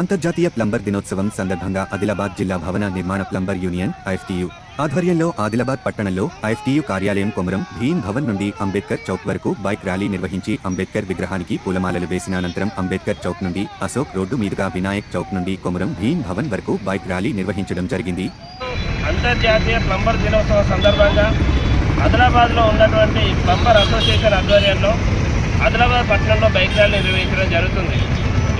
అంతర్జాతీయ ప్లంబర్ దినోత్సవం సందర్భంగా ఆదిలాబాద్ జిల్లా భవన నిర్మాణ ప్లంబర్ యూనియన్ ఐఎఫ్టియు ఆధ్వర్యంలో ఆదిలాబాద్ పట్టణంలో ఐఎఫ్టియు కార్యాలయం కొమరం భీమ్ భవన్ నుండి అంబేద్కర్ చౌక్ వరకు బైక్ ర్యాలీ నిర్వహించి అంబేద్కర్ విగ్రహానికి పూలమాలలు వేసిన అనంతరం అంబేద్కర్ చౌక్ నుండి అశోక్ రోడ్డు మీదుగా వినాయక్ చౌక్ నుండి కొమరం భీమ్ భవన్ వరకు బైక్ ర్యాలీ నిర్వహించడం జరిగింది. అంతర్జాతీయ ప్లంబర్ దినోత్సవం సందర్భంగా ఆదిలాబాద్లో ఉన్నటువంటి ప్లంబర్ అసోసియేషన్ ఆధ్వర్యంలో ఆదిలాబాద్ పట్టణంలో బైక్ ర్యాలీ నిర్వహించడం జరుగుతుంది.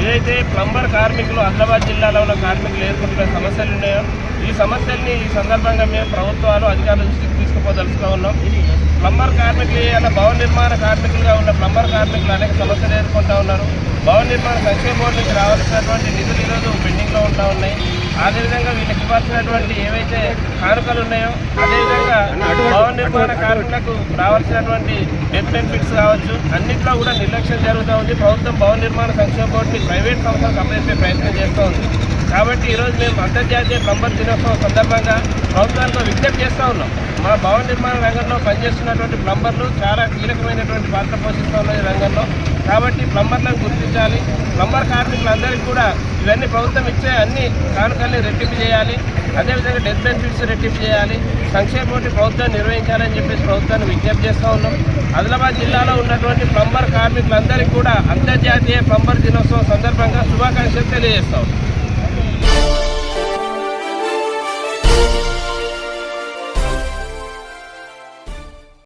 ఏదైతే ప్లంబర్ కార్మికులు ఆదిలాబాద్ జిల్లాలో ఉన్న కార్మికులు ఎదుర్కొంటున్న సమస్యలు ఉన్నాయో ఈ సమస్యల్ని ఈ సందర్భంగా మేము ప్రభుత్వాలు అధికారుల దృష్టికి తీసుకుపోదలుచుకో ఉన్నాం. ప్లంబర్ కార్మికులు ఏదైనా భవన నిర్మాణ కార్మికులుగా ఉన్న ప్లంబర్ కార్మికులు అనేక సమస్యలు ఎదుర్కొంటూ ఉన్నారు. భవన నిర్మాణ సంక్షేమ బోర్డు నుంచి రావాల్సినటువంటి నిధులు ఈరోజు పెండింగ్లో ఉంటా ఉన్నాయి. అదేవిధంగా వీళ్ళకి ఇవ్వాల్సినటువంటి ఏవైతే కానుకలు ఉన్నాయో అదేవిధంగా భవన నిర్మాణ కార్మికులకు రావాల్సినటువంటి డెత్ బెనిఫిట్స్ కావచ్చు అన్నింటిలో కూడా నిర్లక్ష్యం జరుగుతూ ఉంది. ప్రభుత్వం భవన నిర్మాణ సంక్షేమ బోర్డుని ప్రైవేట్ సంస్థలకు అప్పచెప్పే ప్రయత్నం చేస్తూ ఉంది కాబట్టి ఈరోజు మేము అంతర్జాతీయ ప్లంబర్ దినోత్సవం సందర్భంగా ప్రభుత్వానికి విజ్ఞప్తి చేస్తూ ఉన్నాం. మా భవన నిర్మాణ రంగంలో పనిచేస్తున్నటువంటి ప్లంబర్లు చాలా కీలకమైనటువంటి పాత్ర పోషిస్తూ ఉన్నాయి రంగంలో. కాబట్టి ప్లంబర్లను గుర్తించాలి. ప్లంబర్ కార్మికులందరికీ కూడా ఇవన్నీ ప్రభుత్వం ఇచ్చే అన్ని కానుకల్ని రెట్టింపు చేయాలి. అదేవిధంగా డెత్ బెనిఫిట్స్ రెట్టింపు చేయాలి. సంక్షేమ పోటీ ప్రభుత్వం నిర్వహించాలని చెప్పేసి ప్రభుత్వాన్ని విజ్ఞప్తి చేస్తూ ఉన్నాం. ఆదిలాబాద్ జిల్లాలో ఉన్నటువంటి ప్లంబర్ కార్మికులందరికీ కూడా అంతర్జాతీయ ప్లంబర్ దినోత్సవం సందర్భంగా శుభాకాంక్షలు తెలియజేస్తా ఉన్నాం.